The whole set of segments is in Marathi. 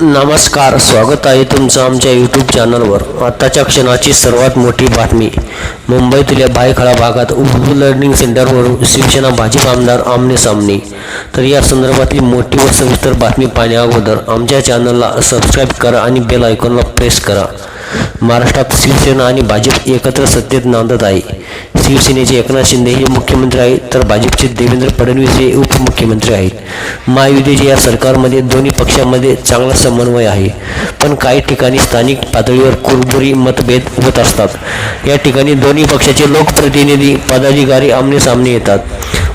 नमस्कार स्वागत आहे तुमचं आमच्या यूट्यूब चॅनलवर आत्ताच्या क्षणाची सर्वात मोठी बातमी. मुंबईतल्या भायखळा भागात उर्दू लर्निंग सेंटरवरून शिवसेना भाजप आमदार आमने सामने. तर या संदर्भातली मोठी व सविस्तर बातमी पाहण्याअगोदर आमच्या चॅनलला सबस्क्राईब करा आणि बेल आयकॉनला प्रेस करा. महाराष्ट्रात शिवसेना आणि भाजप एकत्र सत्तेत नांदत आहे. शिवसेनेचे एकनाथ शिंदे हे मुख्यमंत्री आहेत तर भाजपचे देवेंद्र फडणवीस हे उपमुख्यमंत्री आहेत. महायुतीच्या या सरकारमध्ये दोन्ही पक्षांमध्ये चांगला समन्वय आहे. पण काही ठिकाणी स्थानिक पातळीवर कुरबुरी मतभेद होत असतात. या ठिकाणी दोन्ही पक्षाचे लोकप्रतिनिधी पदाधिकारी आमने सामने येतात.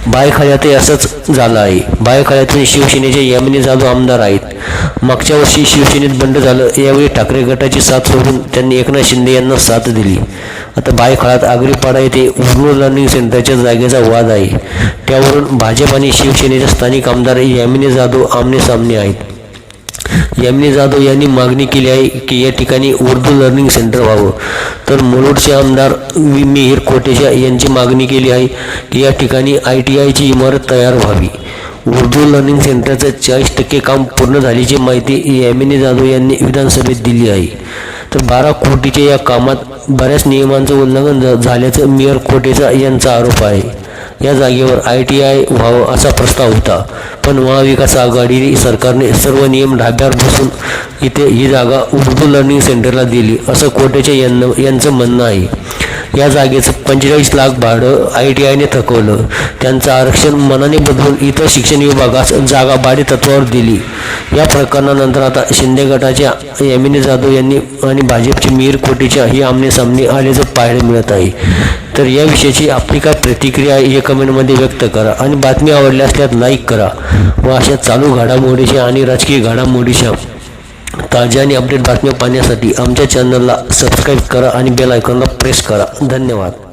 बायखाळ्यातही असंच झालं आहे. बायखाळ्यातून शिवसेनेचे यामिनी जाधव आमदार आहेत. मागच्या वर्षी शिवसेनेत बंड झालं यावेळी ठाकरे गटाची साथ सोडून त्यांनी एकनाथ शिंदे यांना साथ दिली. आता बायखाळ्यात आगरीपाडा येथे उर्दू लर्निंग सेंटरच्या जागेचा वाद आहे. त्यावरून भाजप आणि शिवसेनेचे स्थानिक आमदार यामिनी जाधव आमने सामने आहेत. यामिनी जाधव यांनी मागणी केली आहे की या ठिकाणी उर्दू लर्निंग सेंटर व्हावं. तर मुलुडचे आमदार वि- मिहीर कोटेशा यांची मागणी केली आहे की या ठिकाणी आय टी आयची इमारत तयार व्हावी. उर्दू लर्निंग सेंटरचं चाळीस टक्के काम पूर्ण झाल्याची माहिती यामिनी जाधव यांनी विधानसभेत दिली आहे. तर बारा कोटीच्या या कामात बऱ्याच नियमांचं उल्लंघन झाल्याचं मेयर कोटेचा यांचा आरोप आहे. या जागेवर आय टी आय व्हावं असा प्रस्ताव होता. पण महाविकास आघाडी सरकारने सर्व नियम ढाब्यावर बसून इथे ही जागा उर्दू लर्निंग सेंटरला दिली असं कोटेचे यांना यांचं म्हणणं आहे. या जागेचं पंचेचाळीस लाख भाडं आय टी आयने थकवलं. त्यांचं आरक्षण मनाने बदलून इतर शिक्षण विभागास जागा भाडे तत्वावर दिली. या प्रकरणानंतर आता शिंदे गटाच्या यामिनी जाधव यांनी आणि भाजपचे मीर कोटेच्या ही आमने सामने आल्याचं पाहायला मिळत आहे. तर याविषयीची आपली काय प्रतिक्रिया आहे कमेंटमध्ये व्यक्त करा आणि बातमी आवडल्या असल्यास लाईक करा. व अशा चालू घडामोडीच्या आणि राजकीय घडामोडीच्या ताज्या आणि अपडेट बातम्या पाहण्यासाठी आमच्या चॅनलला सबस्क्राईब करा आणि बेल आयकॉनला प्रेस करा. धन्यवाद.